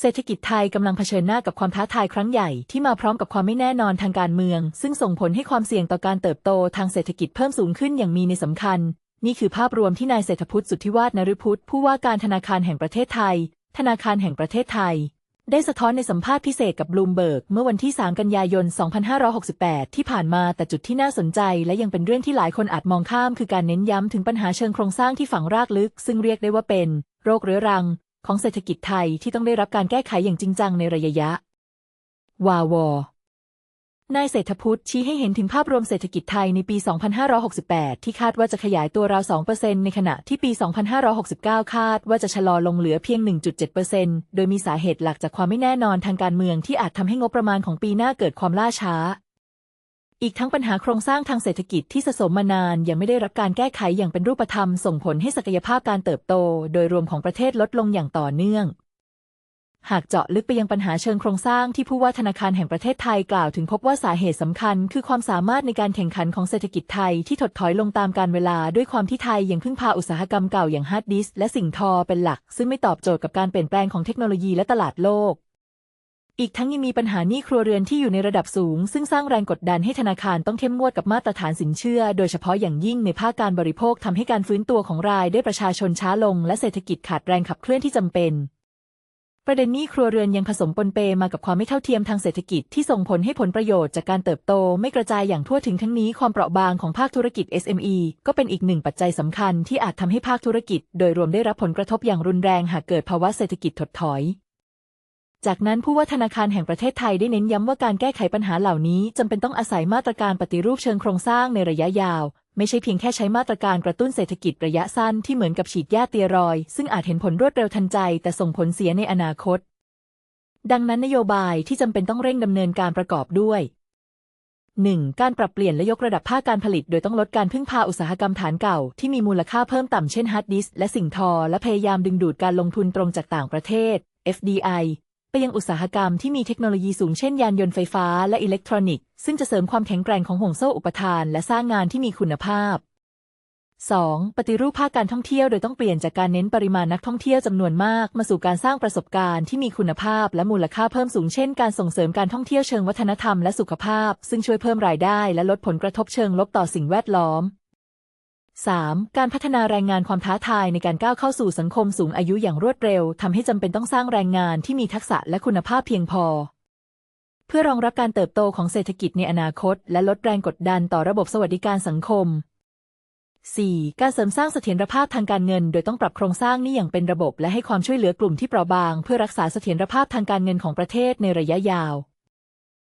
เศรษฐกิจไทยกำลังเผชิญหน้ากับความท้าทายครั้งใหญ่ที่มาพร้อมกับความไม่แน่นอนทางการเมือง ซึ่งส่งผลให้ความเสี่ยงต่อการเติบโตทางเศรษฐกิจเพิ่มสูงขึ้นอย่างมีในสำคัญ นี่คือภาพรวมที่นายเศรษฐพุทธสุทธิวาฒนฤพุทธผู้ว่าการธนาคารแห่งประเทศไทย ธนาคารแห่งประเทศไทย ได้สะท้อนในสัมภาษณ์พิเศษกับบลูมเบิร์กเมื่อวันที่ 3 กันยายน 2568 ที่ผ่านมาแต่จุดที่น่าสนใจ และยังเป็นเรื่องที่หลายคนอาจมองข้าม คือการเน้นย้ำถึงปัญหาเชิงโครงสร้างที่ฝังรากลึก ซึ่งเรียกได้ว่าเป็น โรคเรื้อรัง ของเศรษฐกิจไทยที่ต้องได้รับการแก้ไขอย่างจริงจังในระยะยะ วาวอนายเศรษฐพุทธชี้ให้เห็นถึงภาพรวมเศรษฐกิจไทยในปี 2568 ที่คาดว่าจะขยายตัวราว 2%ในขณะที่ปี 2569 คาดว่าจะชะลอลงเหลือเพียง 1.7%โดยมีสาเหตุหลักจากความไม่แน่นอนทางการเมืองที่อาจทำให้งบประมาณของปีหน้าเกิดความล่าช้า อีกทั้งปัญหาโครงสร้างทางเศรษฐกิจที่สะสมมานานยังไม่ได้รับการแก้ไขอย่างเป็นรูปธรรมส่งผลให้ศักยภาพการเติบโต โดยรวมของประเทศลดลงอย่างต่อเนื่อง หากเจาะลึกไปยังปัญหาเชิงโครงสร้างที่ผู้ว่าธนาคารแห่งประเทศไทยกล่าวถึงพบว่าสาเหตุสำคัญ คือความสามารถในการแข่งขันของเศรษฐกิจไทยที่ถดถอยลงตามกาลเวลาด้วยความที่ไทยยังพึ่งพาอุตสาหกรรมเก่าอย่างฮาร์ดดิสก์และสิ่งทอเป็นหลัก ซึ่งไม่ตอบโจทย์กับการเปลี่ยนแปลงของเทคโนโลยีและตลาดโลก อีกทั้งยังมีปัญหาหนี้ครัวเรือนที่อยู่ในระดับสูง ซึ่งสร้างแรงกดดันให้ธนาคารต้องเข้มงวดกับมาตรฐานสินเชื่อ โดยเฉพาะอย่างยิ่งในภาคการบริโภคทำให้การฟื้นตัวของรายได้ประชาชนช้าลง และเศรษฐกิจขาดแรงขับเคลื่อนที่จำเป็น ประเด็นหนี้ครัวเรือนยังผสมปนเปมากับความไม่เท่าเทียมทางเศรษฐกิจที่ส่งผลให้ผลประโยชน์จากการเติบโตไม่กระจายอย่างทั่วถึงทั้งนี้ความเปราะบางของภาคธุรกิจ SME ก็เป็นอีกหนึ่งปัจจัยสำคัญที่อาจทำให้ภาคธุรกิจ โดยรวมได้รับผลกระทบอย่างรุนแรงหากเกิดภาวะเศรษฐกิจถดถอย จากนั้นผู้ว่าธนาคารแห่งประเทศไทยได้เน้นย้ำว่าการแก้ไขปัญหาเหล่านี้จำเป็นต้องอาศัยมาตรการปฏิรูปเชิงโครงสร้างในระยะยาว ไม่ใช่เพียงแค่ใช้มาตรการกระตุ้นเศรษฐกิจระยะสั้นที่เหมือนกับฉีดยาเตียรอย ซึ่งอาจเห็นผลรวดเร็วทันใจ แต่ส่งผลเสียในอนาคต ดังนั้นนโยบายที่จำเป็นต้องเร่งดำเนินการประกอบด้วย 1. การปรับเปลี่ยนและยกระดับภาคการผลิต โดยต้องลดการพึ่งพาอุตสาหกรรมฐานเก่า ที่มีมูลค่าเพิ่มต่ำเช่นฮาร์ดดิสก์และสิ่งทอ และพยายามดึงดูดการลงทุนตรงจากต่างประเทศ FDI ยังอุตสาหกรรมที่มีเทคโนโลยีสูงเช่นยานยนต์ไฟฟ้าและอิเล็กทรอนิกส์ซึ่งจะเสริมความแข็งแกร่งของห่วงโซ่อุปทาน และสร้างงานที่มีคุณภาพ 2. ปฏิรูปภาคการท่องเที่ยวโดยต้องเปลี่ยนจากการเน้นปริมาณนักท่องเที่ยวจำนวนมาก มาสู่การสร้างประสบการณ์ที่มีคุณภาพและมูลค่าเพิ่มสูงเช่นการส่งเสริมการท่องเที่ยวเชิงวัฒนธรรมและสุขภาพ ซึ่งช่วยเพิ่มรายได้และลดผลกระทบเชิงลบต่อสิ่งแวดล้อม 3. การพัฒนาแรงงานความท้าทายในการก้าวเข้าสู่สังคมสูงอายุอย่างรวดเร็วทำให้จำเป็นต้องสร้างแรงงานที่มีทักษะและคุณภาพเพียงพอ เพื่อรองรับการเติบโตของเศรษฐกิจในอนาคต และลดแรงกดดันต่อระบบสวัสดิการสังคม 4. การเสริมสร้างเสถียรภาพทางการเงิน โดยต้องปรับโครงสร้างนี้อย่างเป็นระบบ และให้ความช่วยเหลือกลุ่มที่เปราะบาง เพื่อรักษาเสถียรภาพทางการเงินของประเทศในระยะยาว